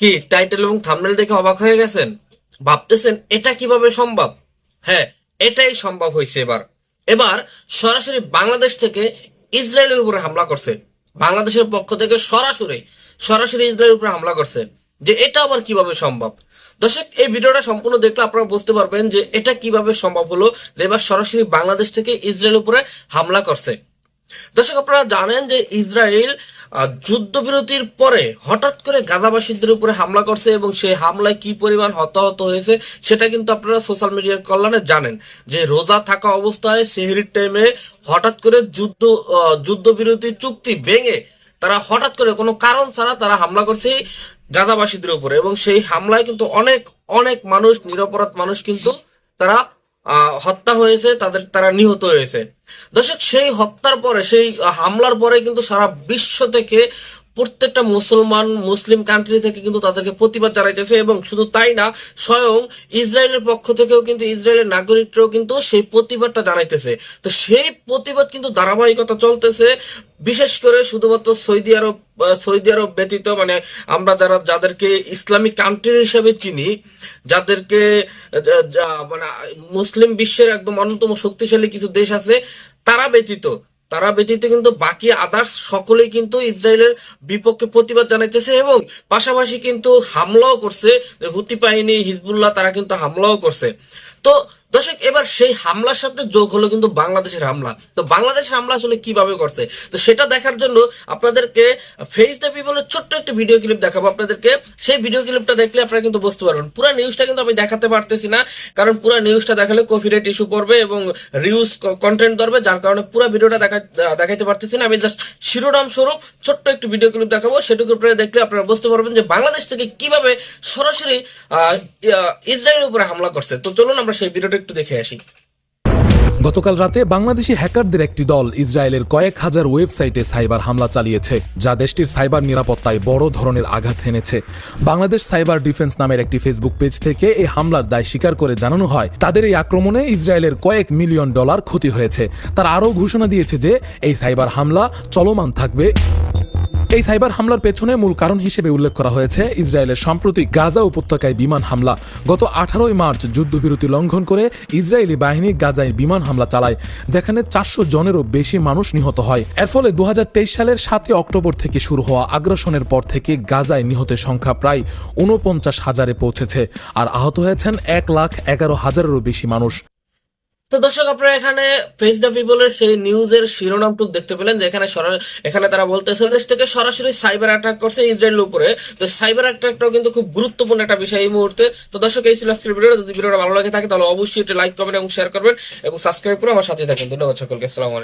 কি টাইটেল এবং থামনেল দেখে অবাক হয়ে গেছেন? ভাবতেছেন, এটা কীভাবে সম্ভব? হ্যাঁ এটাই সম্ভব হয়েছে এবার। এবার সরাসরি বাংলাদেশ থেকে ইসরায়েলের উপরে হামলা করছে। বাংলাদেশের পক্ষ থেকে সরাসরি সরাসরি ইসরায়েলের উপরে হামলা করছে। যে এটা আবার কীভাবে সম্ভব? দর্শক, এই ভিডিওটা সম্পূর্ণ দেখলে আপনারা বুঝতে পারবেন যে এটা কীভাবে সম্ভব হলো যে এবার সরাসরি বাংলাদেশ থেকে ইসরায়েলের উপরে হামলা করছে। দর্শক, আপনারা জানেন যে ইসরায়েল যুদ্ধবিরতির পরে হঠাৎ করে গাজাবাসীদের উপরে হামলা করছে এবং সেই হামলায় কি পরিমাণ হতাহত হয়েছে সেটা কিন্তু আপনারা সোশ্যাল মিডিয়ার কল্যাণে জানেন যে রোজা থাকা অবস্থায় সেহরির টাইমে হঠাৎ করে যুদ্ধ যুদ্ধবিরতি চুক্তি ভেঙে তারা হঠাৎ করে কোনো কারণ ছাড়া তারা হামলা করছে গাজাবাসীদের উপরে এবং সেই হামলায় কিন্তু অনেক অনেক মানুষ, নিরপরাধ মানুষ কিন্তু তারা হত্যা হয়েছে, তাদের, তারা নিহত হয়েছে। দর্শক, সেই হত্যার পরে, সেই হামলার পরে কিন্তু সারা বিশ্ব থেকে প্রত্যেকটা মুসলমান, মুসলিম কান্ট্রি থেকে কিন্তু তাদেরকে প্রতিবাদ জানাইতেছে এবং শুধু তাই না, স্বয়ং ইসরায়েলের পক্ষ থেকেও কিন্তু ইসরায়েলের নাগরিকরাও কিন্তু সেই প্রতিবাদটা জানাইতেছে। তো সেই প্রতিবাদ কিন্তু ধারাবাহিকতা চলতেছে, বিশেষ করে শুধুমাত্র সৌদি আরব সৌদি আরব ব্যতীত মানে আমরা যারা, যাদেরকে ইসলামিক কান্ট্রি হিসেবে চিনি, যাদেরকে মানে মুসলিম বিশ্বের একদম অন্যতম শক্তিশালী কিছু দেশ আছে, তারা ব্যতীত তারা ব্যতীত কিন্তু বাকি আদার্স সকলেই কিন্তু ইসরায়েলের বিপক্ষে প্রতিবাদ জানাইতেছে এবং পাশাপাশি কিন্তু হামলাও করছে। হুতি বাহিনী হিজবুল্লাহ তারা কিন্তু হামলাও করছে। তো দর্শক, এবার সেই হামলার সাথে যোগ হলো কিন্তু বাংলাদেশের হামলা। তো বাংলাদেশের হামলা আসলে কীভাবে করছে? তো সেটা দেখার জন্য আপনাদেরকে ফেস দ্য পিপলের ছোট্ট একটা ভিডিও ক্লিপ দেখাবো আপনাদেরকে। সেই ভিডিও ক্লিপটা দেখলে আপনারা কিন্তু বুঝতে পারবেন। পুরো নিউজটা কিন্তু আমি দেখাতে পারতেছি না, কারণ পুরো নিউজটা দেখালে কপিরাইট ইস্যু পড়বে এবং রিউজ কন্টেন্ট ধরবে, যার কারণে পুরো ভিডিওটা দেখা দেখাইতে পারতেছি না। আমি জাস্ট শিরোনাম স্বরূপ ছোট্ট একটি ভিডিও ক্লিপ দেখাবো। সেটুকু আপনারা দেখলে আপনারা বুঝতে পারবেন যে বাংলাদেশ থেকে কীভাবে সরাসরি ইসরায়েলের উপরে হামলা করছে। তো চলুন আমরা সেই ভিডিওটা একটু দেখে আসি। গতকাল রাতে বাংলাদেশি হ্যাকারদের একটি দল ইসরায়েলের কয়েক হাজার ওয়েবসাইটে সাইবার হামলা চালিয়েছে, যা দেশটির সাইবার নিরাপত্তায় বড় ধরনের আঘাত এনেছে। বাংলাদেশ সাইবার ডিফেন্স নামের একটি ফেসবুক পেজ থেকে এই হামলার দায় স্বীকার করে জানানো হয়, তাদের এই আক্রমণে ইসরায়েলের কয়েক মিলিয়ন ডলার ক্ষতি হয়েছে। তারা আরও ঘোষণা দিয়েছে যে, এই সাইবার হামলা চলমান থাকবে। এই সাইবার হামলার পেছনে মূল কারণ হিসেবে উল্লেখ করা হয়েছে ইসরায়েলের সাম্প্রতিক গাজা উপত্যকায় বিমান হামলা। গত আঠারোই মার্চ যুদ্ধবিরতি লঙ্ঘন করে ইসরায়েলি বাহিনী গাজায় বিমান হামলা চালায়, যেখানে চারশো জনেরও বেশি মানুষ নিহত হয়। এর ফলে দু হাজার তেইশ সালের সাতই অক্টোবর থেকে শুরু হওয়া আগ্রাসনের পর থেকে গাজায় নিহতের সংখ্যা প্রায় ঊনপঞ্চাশ হাজারে পৌঁছেছে, আর আহত হয়েছেন এক লাখ এগারো হাজারেরও বেশি মানুষ। তো দর্শক, আপনারা এখানে ফেস দ্য পিপলের সেই নিউজের শিরোনামটুক দেখতে পেলেন যে এখানে এখানে তারা বলতেছে দেশ থেকে সরাসরি সাইবার অ্যাটাক করছে ইসরায়েলের উপরে। তো সাইবার অ্যাটাকটাও কিন্তু খুব গুরুত্বপূর্ণ একটা বিষয় এই মুহূর্তে। তো দর্শক, এই ছিল আজকের ভিডিওটা যদি ভিডিওটা ভালো লাগে থাকে, তাহলে অবশ্যই এটা লাইক কমেন্ট এবং শেয়ার করবেন এবং সাবস্ক্রাইব করে আমার সাথে থাকেন। ধন্যবাদ সকলকে। আসসালামু